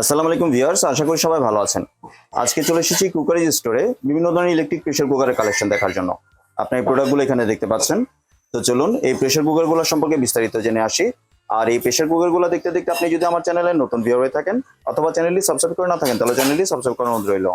আসসালামু আলাইকুম ভিউয়ার্স, আশা করি সবাই ভালো আছেন। আজকে চলে এসেছি কুকারিজ স্টোরে বিভিন্ন ধরনের ইলেকট্রিক প্রেসার কুকারের কালেকশন দেখার জন্য। আপনি এই প্রোডাক্টগুলো এখানে দেখতে পাচ্ছেন। তো চলুন, এই প্রেশার কুকারগুলো সম্পর্কে বিস্তারিত জেনে আসি। আর এই প্রেশার কুকারগুলো দেখতে দেখতে আপনি যদি আমার চ্যানেলে নতুন ভিউয়ার হয়ে থাকেন, অথবা চ্যানেলটি সাবস্ক্রাইব করে না থাকেন, তাহলে চ্যানেলটি সাবস্ক্রাইব করার অনুরোধ রইল।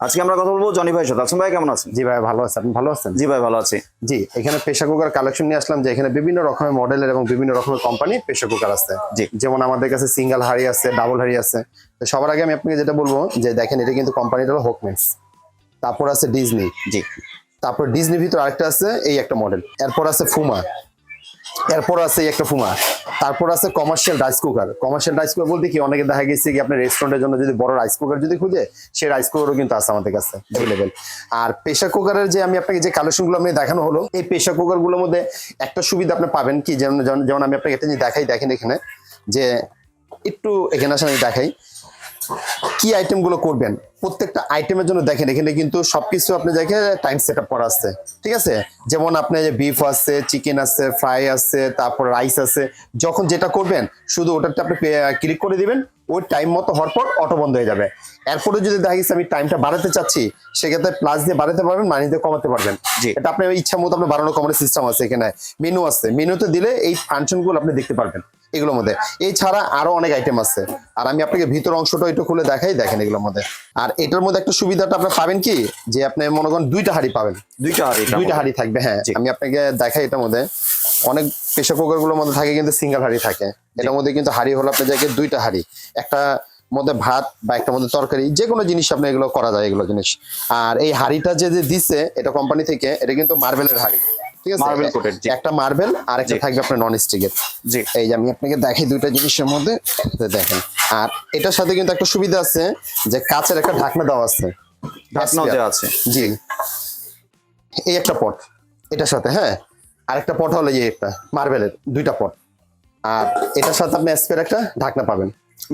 আজকে আমরা কথা বলব জনি ভাই সাথে। আছেন ভাই কেমন আছেন? জি ভাই ভালো আছে আপনি ভালো আছেন? জি ভাই ভালো আছি। জি এখানে প্রেশার কুকার কালেকশন নিয়ে আসলাম যে এখানে বিভিন্ন রকমের মডেলের এবং বিভিন্ন রকমের কোম্পানি প্রেশার কুকার আছে। জি। যেমন আমাদের কাছে সিঙ্গেল হাড়ি আছে ডাবল হাড়ি আছে। তো সবার আগে আমি আপনাকে যেটা বলব যে দেখেন এটা কিন্তু কোম্পানিটা হলো হোকমেন্স তারপর আছে ডিজনি জি। তারপর ডিজনির ভিতর আরেকটা আছে এই একটা মডেল এরপর আছে ফুমা এরপর আছে একটা ফুমা। তারপর আছে commercial rice cooker commercial rice cooker বলতে কি, অনেকে দেখা গেছে কি আপনার রেস্টুরেন্টের জন্য যদি বড় রাইস কুকার যদি খুঁজে, সেই রাইস কুকারও কিন্তু আছে আমাদের কাছে অ্যাভেলেবেল আর প্রেশার কুকারের যে আমি আপনাকে যে কালেকশনগুলো আমি দেখানো হলো, এই প্রেশার কুকারগুলোর মধ্যে একটা সুবিধা আপনি পাবেন কি, যেমন, যেমন- আমি আপনাকে এটা যদি দেখাই, দেখেন এখানে, যে একটু এখানে আসলে আমি দেখাই। কি আইটেমগুলো করবেন? প্রত্যেকটা আইটেমের জন্য দেখেন এখানে কিন্তু সবকিছু আপনি দেখে টাইম সেট আপ করা আছে। ঠিক আছে? যেমন আপনি যে বিফ আছে চিকেন আছে ফ্রাই আছে তারপর রাইস আছে যখন যেটা করবেন শুধু ওটাতে আপনি ক্লিক করে দিবেন ওই টাইম মতো হওয়ার পর অটো বন্ধ হয়ে যাবে। এরপরে যদি দেখা গেছে আমি টাইমটা বাড়াতে চাচ্ছি সেক্ষেত্রে প্লাস দিয়ে বাড়াতে পারবেন মানি দিয়ে কমাতে পারবেন। জি। এটা আপনার ইচ্ছা মতো আপনার বাড়ানো কমানোর সিস্টেম আছে এখানে। মেনু আছে। মেনুতে দিলে এই ফাংশনগুলো আপনি দেখতে পারবেন। এগুলোর মধ্যে। এছাড়া আরও অনেক আইটেম আছে। আর আমি আপনাকে ভিতর অংশটা একটু খুলে দেখাই দেখেন এগুলোর মধ্যে। আর এটার মধ্যে একটা সুবিধাটা আপনি পাবেন কি? যে আপনি মনে করেন দুইটা হাড়ি পাবেন। দুইটা হাড়ি দুইটা হাড়ি থাকবে হ্যাঁ। আমি আপনাকে দেখাই এটার মধ্যে। অনেক প্রেশার কুকারগুলোর মধ্যে থাকে কিন্তু সিঙ্গেল হাড়ি থাকে। এটার মধ্যে কিন্তু হাড়ি হলো আপনার জায়গায় দুইটা হাড়ি। একটা মধ্যে ভাত বা একটা মধ্যে তরকারি যে কোনো জিনিস আপনি এগুলো করা যায় এগুলো জিনিস। আর এই হাড়িটা যে যে দিছে এটা কোম্পানি থেকে এটা কিন্তু মার্বেলের হাড়ি। ঠিক আছে? Coated, জি। একটা মার্বেল আর একটা থাকবে আপনার নন স্টিকের জি। এই যে আমি আপনাকে দেখাই দুইটা জিনিসের মধ্যে দেখেন। আর এটার সাথে কিন্তু একটা সুবিধা আছে যে কাচের একটা ঢাকনা দেওয়া আছে। ঢাকনাও দেওয়া আছে। জি। এই একটা পট এটার সাথে হ্যাঁ? আরেকটা পট হলো এই একটা মার্বেলের দুইটা পট আর এটার সাথে আপনি স্পের একটা ঢাকনা পাবেন।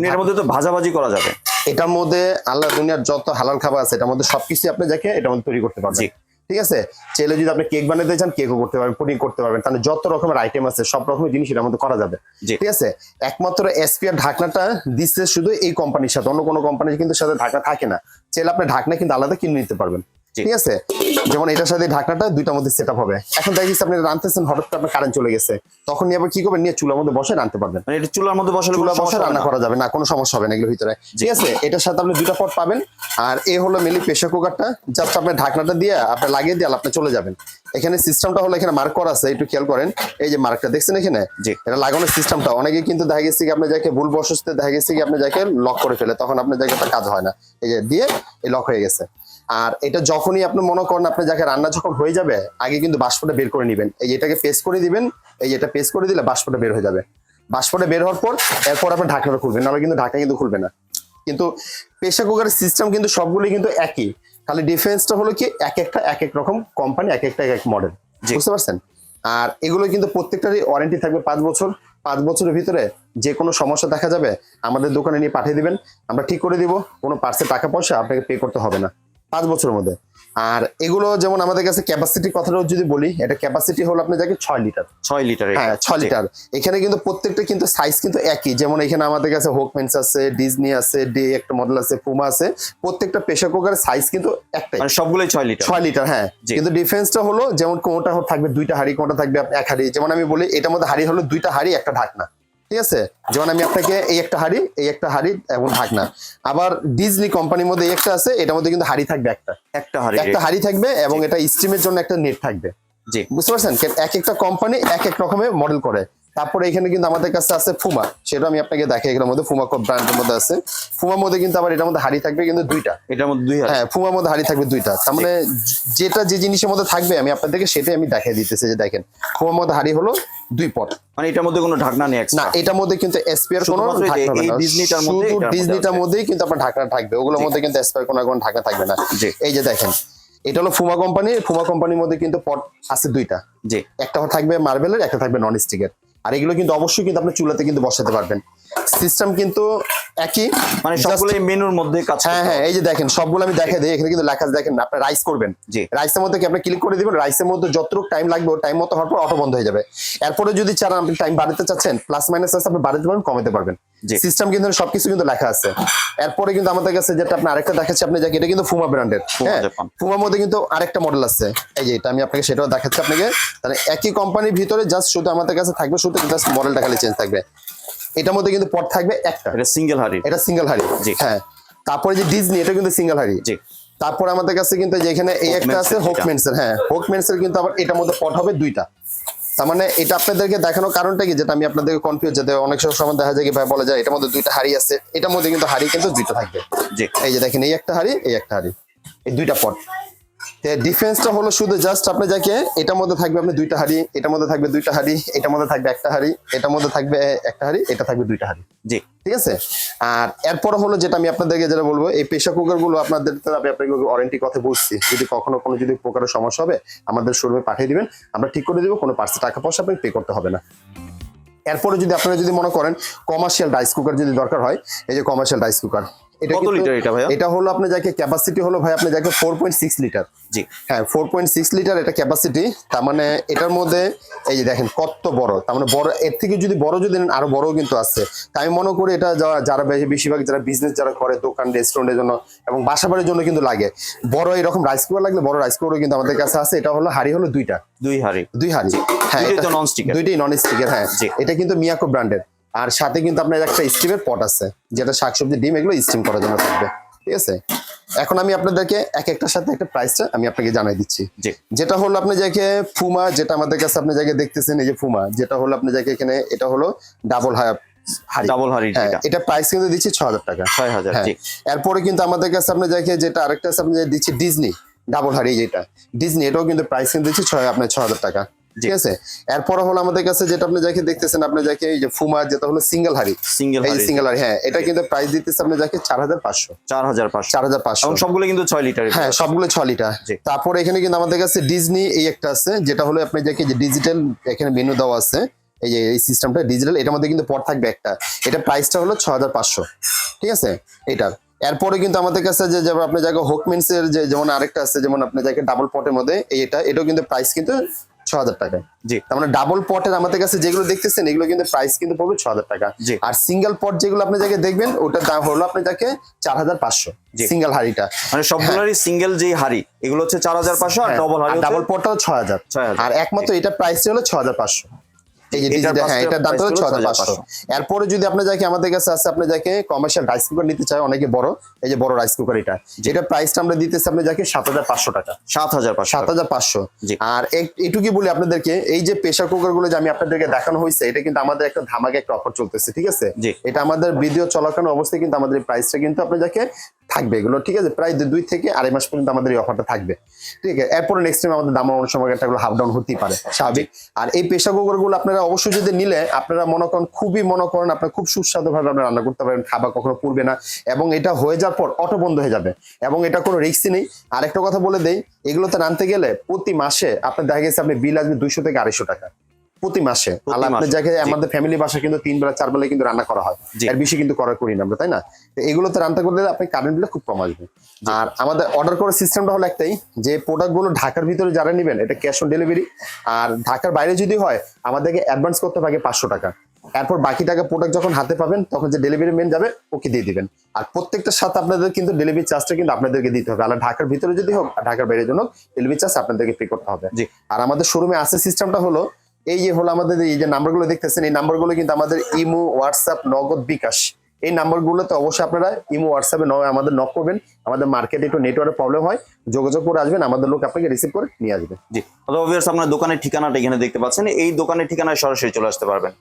এর মধ্যে তো ভাজাভাজি করা যাবে। এটার মধ্যে আল্লাহ দুনিয়ার যত হালাল খাবার আছে এটার মধ্যে সবকিছু আপনি দেখে এটার মধ্যে তৈরি করতে পারবেন। ঠিক আছে? চাইলে যদি আপনি কেক বানাতে চান কেকও করতে পারবেন পুডিং করতে পারবেন। তাহলে যত রকমের আইটেম আছে সব রকমের জিনিস এটার মধ্যে করা যাবে। ঠিক আছে? একমাত্র এসপিআর ঢাকনাটা দিচ্ছে শুধু এই কোম্পানির সাথে। অন্য কোনো কোম্পানির কিন্তু সাথে ঢাকনা থাকে না। চাইলে আপনি ঢাকনা কিন্তু আলাদা কিনে নিতে পারবেন। ঠিক আছে? যেমন এটার সাথে ঢাকনাটা দুইটার মধ্যে সেট হবে। এখন দেখিস আপনি রাঁধতেছেন হঠাৎ করে আপনার কারেন্ট চলে গেছে। তখন নিয়ে আবার কি করবেন? নিয়ে চুলার মধ্যে বসে রাঁধতে পারবেন। মানে এটা চুলার মধ্যে বসালে চুলা বসে রান্না করা যাবে না কোনো সমস্যা হবে না এগুলোর ভিতরে। ঠিক আছে? এটার সাথে আপনি দুইটা পট পাবেন। আর এ হলো মেনলি প্রেশার কুকারটা জাস্ট আপনি ঢাকনাটা দিয়ে আপনি লাগিয়ে দিয়ে আপনি চলে যাবেন। এখানে সিস্টেমটা হলো এখানে মার্ক করা আছে একটু খেয়াল করেন। এই যে মার্কটা দেখছেন এখানে? জি। এটা লাগানোর সিস্টেমটা অনেকে কিন্তু দেখা গেছে কি আপনি যাকে ভুল বসতে দেখা গেছে কি আপনি যাকে লক করে ফেলে তখন আপনার জায়গাটা কাজ হয় না। এই যে দিয়ে এই লক হয়ে গেছে। আর এটা যখনই আপনি মনে করেন আপনি যাকে রান্না যখন হয়ে যাবে আগে কিন্তু বাষ্পটা বের করে নেবেন। এই এটাকে পেস্ট করে দিবেন এই এটা পেস্ট করে দিলে বাষ্পটা বের হয়ে যাবে। বাষ্পটা বের হওয়ার পর এরপর আপনি ঢাকনাটা খুলবেন নাহলে কিন্তু ঢাকনা কিন্তু খুলবে না। কিন্তু প্রেশার কুকারের সিস্টেম কিন্তু সবগুলি কিন্তু একই। খালি ডিফারেন্সটা হলো কি এক একটা এক এক রকম কোম্পানি এক একটা এক এক মডেল বুঝতে পারছেন? আর এগুলো কিন্তু প্রত্যেকটারই ওয়ারেন্টি থাকবে পাঁচ বছর। পাঁচ বছরের ভিতরে যে কোনো সমস্যা দেখা যাবে আমাদের দোকানে নিয়ে পাঠিয়ে দিবেন। আমরা ঠিক করে দিব কোনো পার্সে টাকা পয়সা আপনাকে পে করতে হবে না। পাঁচ বছরের মধ্যে। আর এগুলো যেমন আমাদের কাছে ক্যাপাসিটি কথাটাও যদি বলি এটা ক্যাপাসিটি হলো আপনার যাকে ছয় লিটার। ছয় লিটার হ্যাঁ ছয় লিটার। এখানে কিন্তু প্রত্যেকটা কিন্তু সাইজ কিন্তু একই। যেমন এখানে আমাদের কাছে হোকমেন্স আছে ডিজনি আছে ডে একটা মডেল আছে পুমা আছে। প্রত্যেকটা প্রেশার কুকারের সাইজ কিন্তু একটাই। মানে সবগুলোই ছয় লিটার। ছয় লিটার হ্যাঁ। কিন্তু ডিফারেন্সটা হলো যেমন কোনটা থাকবে দুইটা হাড়ি কোনটা থাকবে এক হাড়ি। যেমন আমি বলি এটার মধ্যে হাড়ি হলো দুইটা হাড়ি একটা ঢাকনা। ঠিক আছে? যেমন আমি আপনাকে এই একটা হাড়ি এই একটা হাড়ি এবং ঢাকনা। আবার ডিজনি কোম্পানির মধ্যে এই একটা আছে এটার মধ্যে কিন্তু হাড়ি থাকবে একটা। একটা হাড়ি। একটা হাড়ি থাকবে এবং এটা স্ট্রিমের জন্য একটা নেট থাকবে। জি। বুঝতে পারছেন? এক একটা কোম্পানি এক এক রকমের মডেল করে। তারপরে এখানে কিন্তু আমাদের কাছে আছে ফুমা সেটা আমি আপনাকে দেখাই এখানের মধ্যে ফুমা ব্র্যান্ডের মধ্যে আছে। ফুমার মধ্যে কিন্তু আবার এটার মধ্যে হাড়ি থাকবে কিন্তু দুইটা। এটার মধ্যে দুই হ্যাঁ ফুমার মধ্যে হাড়ি থাকবে দুইটা। তার মানে যেটা যে জিনিসের মধ্যে থাকবে আমি আপনাদেরকে সেটাই আমি দেখাই দিতেছি যে দেখেন ফুমার মধ্যে হাড়ি হলো দুই পট। মানে এটার মধ্যে কোনো ঢাকনা নেই না এটার মধ্যে কিন্তু এসপিআর কোনো ঢাকনা হবে না। ডিজনিটার মধ্যে শুধু ডিজনিটার মধ্যেই কিন্তু আপনার ঢাকনা থাকবে। ওগুলোর মধ্যে কিন্তু এসপিআর কোনো কোনো ঢাকনা থাকবে না। এই যে দেখেন এটা হলো ফুমা কোম্পানি ফুমা কোম্পানির মধ্যে কিন্তু পট আছে দুইটা। জি। একটা থাকবে মার্বেলের একটা থাকবে নন স্টিকের আর এগুলো কিন্তু অবশ্যই কিন্তু আপনি চুলাতে কিন্তু বসাতে পারবেন। সিস্টেম কিন্তু একই মানে Just- সবগুলো মেনুর মধ্যে কাজ হ্যাঁ হ্যাঁ এই যে দেখেন সবগুলো আমি দেখাই দিই এখানে কিন্তু লেখা দেখেন আপনি রাইস করবেন। জি। রাইসের মধ্যে কি আপনি ক্লিক করে দিবেন? রাইসের মধ্যে যতটুকু টাইম লাগবে টাইম মতো হওয়ার পর অটো বন্ধ হয়ে যাবে। এরপরে যদি চান আপনি টাইম বাড়াতে চাচ্ছেন প্লাস মাইনাস আছে আপনি বাড়াতে পারবেন কমাতে পারবেন। জি। সিস্টেম কিন্তু সবকিছু কিন্তু লেখা আছে। এরপরে কিন্তু আমাদের কাছে যেটা আপনি আরেকটা দেখাচ্ছি আপনি দেখেন এটা কিন্তু ফুমা ব্র্যান্ডের হ্যাঁ? ফুমার মধ্যে কিন্তু আরেকটা মডেল আছে। এই যে এটা আমি আপনাকে সেটাও দেখাচ্ছি আপনাকে। তাহলে একই কোম্পানির ভিতরে জাস্ট শুধু আমাদের কাছে থাকবে শুধু জাস্ট মডেলটা খালি চেঞ্জ থাকবে। এটার মধ্যে কিন্তু পট থাকবে একটা। এটা সিঙ্গেল হাড়ি। এটা সিঙ্গেল হাড়ি। জি। হ্যাঁ। তারপরে যে ডিজনি এটা কিন্তু সিঙ্গেল হাড়ি। জি। তারপর আমাদের কাছে কিন্তু যেখানে এই একটা আছে যেটা। হ্যাঁ। হোকমেন্স এর কিন্তু আবার এটার মধ্যে পট হবে দুইটা। তার মানে এটা আপনাদেরকে দেখানোর কারণটা কি? যেটা আমি আপনাদেরকে কনফিউজ যেতে অনেক সময় দেখা যায় কি ভাই বলা যায় এটার মধ্যে দুইটা হাড়ি আছে। এটার মধ্যে কিন্তু হাড়ি কিন্তু দুইটা থাকবে। জি। এই যে দেখেন এই একটা হাড়ি এই একটা হাড়ি। এই দুইটা পট। ডিফারেন্সটা হলো শুধু জাস্ট আপনি যাকে এটার মধ্যে থাকবে আপনি দুইটা হাড়ি এটার মধ্যে থাকবে দুইটা হাড়ি এটার মধ্যে থাকবে একটা হাড়ি এটার মধ্যে থাকবে একটা হাড়ি এটা থাকবে দুইটা হাড়ি। জি। ঠিক আছে? আর এরপর হলো যেটা আমি আপনাদেরকে যেটা বলব এই প্রেশার কুকারগুলো আপনাদের আমি আপনাকে ওয়ারেন্টি কথা বলছি যদি কখনো কোনো যদি প্রকারের সমস্যা হবে আমাদের শোরুমে পাঠিয়ে দিবেন আমরা ঠিক করে দিব কোনো পার্সে টাকা পয়সা আপনি পে করতে হবে না। এরপরে যদি আপনারা যদি মনে করেন কমার্শিয়াল রাইস কুকার যদি দরকার হয় এই যে কমার্শিয়াল রাইস কুকার এটা কত লিটার এটা ভাইয়া? এটা হলো আপনি যাকে ক্যাপাসিটি হলো ভাই আপনি যাকে ফোর পয়েন্ট সিক্স লিটার জি। হ্যাঁ ফোর পয়েন্ট সিক্স লিটার এটা ক্যাপাসিটি তার মানে এটার মধ্যে এই যে দেখেন কত বড় তার মানে বড় এর থেকে যদি বড় যদি নেন আরও বড় কিন্তু আছে। তাই আমি মনে করি এটা যারা- যারা বেশিরভাগ যারা বিজনেস যারা করে দোকান রেস্টুরেন্টের জন্য এবং বাসা বাড়ির জন্য কিন্তু লাগে। বড় এরকম রাইস কুকার লাগলে বড় রাইস কুকারও কিন্তু আমাদের কাছে আছে এটা হলো হাড়ি হলো দুইটা। দুই হাড়ি। দুই হাড়ি। হ্যাঁ দুইটাই এটা- non-stick দুইটাই নন স্টিকের হ্যাঁ এটা কিন্তু মিয়াকো ব্র্যান্ডের আর সাথে কিন্তু আপনার একটা স্টিমের পট আছে যেটা শাকসবজি ডিম এগুলো স্টিম করার জন্য থাকবে ঠিক আছে? এখন আমি আপনাদেরকে এক একটার সাথে একটা প্রাইসটা আমি আপনাকে জানাই দিচ্ছি। যেটা হলো আপনি যাকে ফুমা যেটা আমাদের কাছে আপনি যাকে দেখতেছেন এই যে ফুমা যেটা হলো আপনি যাকে এখানে এটা হলো ডাবল ডাবল হাড়ি। হ্যাঁ এটা প্রাইস কিন্তু দিচ্ছি ছ হাজার টাকা। ছয় হাজার হ্যাঁ এরপরে কিন্তু আমাদের কাছে আপনি যাকে যেটা আরেকটা আছে আপনি দিচ্ছি ডিজনি ডাবল হাড়ি যেটা। ডিজনি এটাও কিন্তু প্রাইস কিন্তু দিচ্ছি ছয় আপনার ছ হাজার টাকা। ঠিক আছে? এরপরে হলো আমাদের কাছে যেটা আপনি যাকে দেখতেছেন আপনি যাকে এই যে ফুমা যেটা হলো সিঙ্গেল হাড়ি। সিঙ্গেল হাড়ি সিঙ্গেল হাড়ি হ্যাঁ এটা কিন্তু প্রাইস দিতেছে আপনি যাকে চার হাজার পাঁচশো। চার হাজার পাঁচশো। চার হাজার পাঁচশো। এবং সবগুলো কিন্তু ছয় লিটার হ্যাঁ সবগুলো ছ লিটার। তারপর এখানে কিন্তু আমাদের কাছে ডিজনি এই একটা আছে যেটা হলো আপনি যাকে যে ডিজিটাল এখানে মেনু দেওয়া আছে এই যে এই সিস্টেমটা ডিজিটাল এটার মধ্যে কিন্তু পর থাকবে একটা। এটা প্রাইসটা হলো ছ হাজার পাঁচশো। ঠিক আছে? এটার এরপরে কিন্তু আমাদের কাছে যে যেমন আপনার জায়গায় হোকমেন্স এর যে যেমন আরেকটা আছে যেমন আপনার জায়গায় ডাবল পটের মধ্যে এই এটা এটাও কিন্তু প্রাইস কিন্তু ছ হাজার টাকা জি। তার মানে ডাবল পটের আমাদের কাছে যেগুলো দেখতেছেন এগুলো কিন্তু প্রাইস কিন্তু পড়বে ছ হাজার টাকা। জি। আর সিঙ্গেল পট যেগুলো আপনি যাকে দেখবেন ওটার দাম হলো আপনি যাকে চার হাজার পাঁচশো। সিঙ্গেল হাড়িটা। মানে সবগুলোরই সিঙ্গেল যে হাড়ি এগুলো হচ্ছে চার হাজার পাঁচশো আর ডবল হাড়ি ডাবল পটটা ছ হাজার আর একমাত্র এটা প্রাইস হলো ছ হাজার পাঁচশো। এই যে এটার ডিজিটাল হ্যাঁ এটার দাম হলো ছ হলো হাজার পাঁচশো। এরপরে যদি আপনি যাকে আমাদের কাছে আছে আপনি যাকে কমার্শিয়াল রাইস কুকার নিতে চায় অনেকে বড় এই যে বড় রাইস কুকার এটা। এটা প্রাইসটা আমরা দিতেছি আপনি যাকে সাত হাজার পাঁচশো টাকা। সাত হাজার পাঁচশো। সাত হাজার পাঁচশো। জি। আর বলি আপনাদেরকে এই যে প্রেশার কুকারগুলো যে আমি আপনাদেরকে দেখানো হয়েছে এটা কিন্তু আমাদের একটা ধামাকে একটা অফার চলতেছে ঠিক আছে। এটা আমাদের ভিডিও চলাকালীন অবস্থায় কিন্তু আমাদের প্রাইসটা কিন্তু আপনি যাকে থাকবে এগুলো, ঠিক আছে? প্রায় দুই থেকে আড়াই মাস পর্যন্ত আমাদের এই অফারটা থাকবে, ঠিক আছে? এরপরে নেক্সট টাইম আমাদের দাম অনেক সময় একটা হাফ ডাউন হতেই পারে, স্বাভাবিক। আর এই কুকারগুলো আপনারা অবশ্যই যদি নিলে, আপনারা মনে করেন খুবই মনে করেন আপনার খুব সুস্বাদু ভাবে আপনারা রান্না করতে পারেন, খাবার কখনো পুড়বে না। এবং এটা হয়ে যাওয়ার পর অটো বন্ধ হয়ে যাবে, এবং এটা কোনো রিস্কই নেই। আরেকটা কথা বলে দেই, এগুলোতে রানতে গেলে প্রতি মাসে আপনার দেখা গেছে আপনি বিল আসবে দুইশো থেকে আড়াইশো টাকা। প্রতি মাসে। আপনার জায়গায় আমাদের ফ্যামিলি বাসা কিন্তু তিন বেলা চার বেলা কিন্তু রান্না করা হয়। এর বেশি কিন্তু করা করি না আমরা তাই না? তো এগুলোতে রান্না করলে আপনি কারেন্ট বিলে খুব কম আসবে। আর আমাদের অর্ডার করার সিস্টেমটা হলো একটাই যে প্রোডাক্টগুলো ঢাকার ভিতরে যারা নেবেন এটা ক্যাশ অন ডেলিভারি আর ঢাকার বাইরে যদি হয় আমাদেরকে অ্যাডভান্স করতে পারে পাঁচশো টাকা। এরপর বাকি টাকা প্রোডাক্ট যখন হাতে পাবেন তখন যে ডেলিভারি মেন যাবে ওকে দিয়ে দিবেন। আর প্রত্যেকটার সাথে আপনাদের কিন্তু ডেলিভারি চার্জটা কিন্তু আপনাদেরকে দিতে হবে। আর ঢাকার ভিতরে যদি হোক আর ঢাকার বাইরের জন্য ডেলিভারি চার্জ আপনাদেরকে পে করতে হবে। জি। আর আমাদের শোরুমে আছে সিস্টেমটা হলো এই যে হলো আমাদের এই যে নাম্বারগুলো দেখতেছেন, এই নাম্বারগুলো কিন্তু আমাদের ইমো, হোয়াটসঅ্যাপ, নগদ বিকাশ। এই নাম্বারগুলোতে অবশ্যই আপনারা ইমো হোয়াটসঅ্যাপে ন- আমাদের নক করবেন। আমাদের মার্কেটে একটু নেটওয়ার্কের প্রবলেম হয় যোগাযোগ করে আসবেন আমাদের লোক আপনাকে রিসিভ করে নিয়ে আসবে। জি। অথবা viewers, আপনার দোকানের ঠিকানাটা এখানে দেখতে পাচ্ছেন এই দোকানের ঠিকানায় সরাসরি চলে আসতে পারবেন।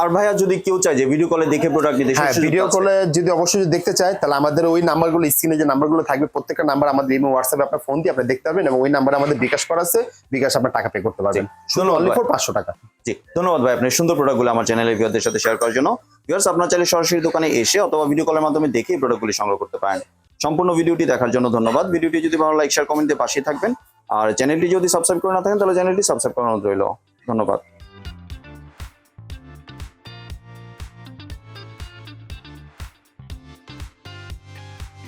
আর ভাইয়া যদি কেউ চায় যে ভিডিও কলে দেখে প্রোডাক্ট নিতে হ্যাঁ ভিডিও কলে যদি অবশ্যই যদি দেখতে চায় তাহলে আমাদের ওই নাম্বারগুলো স্ক্রিনে যে নাম্বারগুলো থাকবে প্রত্যেকটা নাম্বার আমাদের ইমো হোয়াটসঅ্যাপে আপনার ফোন দিয়ে আপনি দেখতে পারবেন এবং ওই নাম্বারে আমাদের বিকাশ করা আছে বিকাশ আপনার টাকা পে করতে পারবেন। শুধু অনলি। ফর পাঁচশো টাকা। জি ধন্যবাদ ভাই আপনি সুন্দর প্রোডাক্টগুলো আমার চ্যানেলের ভিউয়ারদের সাথে শেয়ার করার জন্য। ভিউয়ার্স আপনার চাইলে সরাসরি দোকানে এসে অথবা ভিডিও কলের মাধ্যমে দেখে এই প্রোডাক্টগুলি সংগ্রহ করতে পারেন। সম্পূর্ণ ভিডিওটি দেখার জন্য ধন্যবাদ। ভিডিওটি যদি ভালো লাইক শেয়ার কমেন্ট দিয়ে পাশে থাকবেন। আর চ্যানেলটি যদি সাবস্ক্রাইব করে না থাকেন, তাহলে চ্যানেলটি সাবস্ক্রাইব করানো রইল। ধন্যবাদ।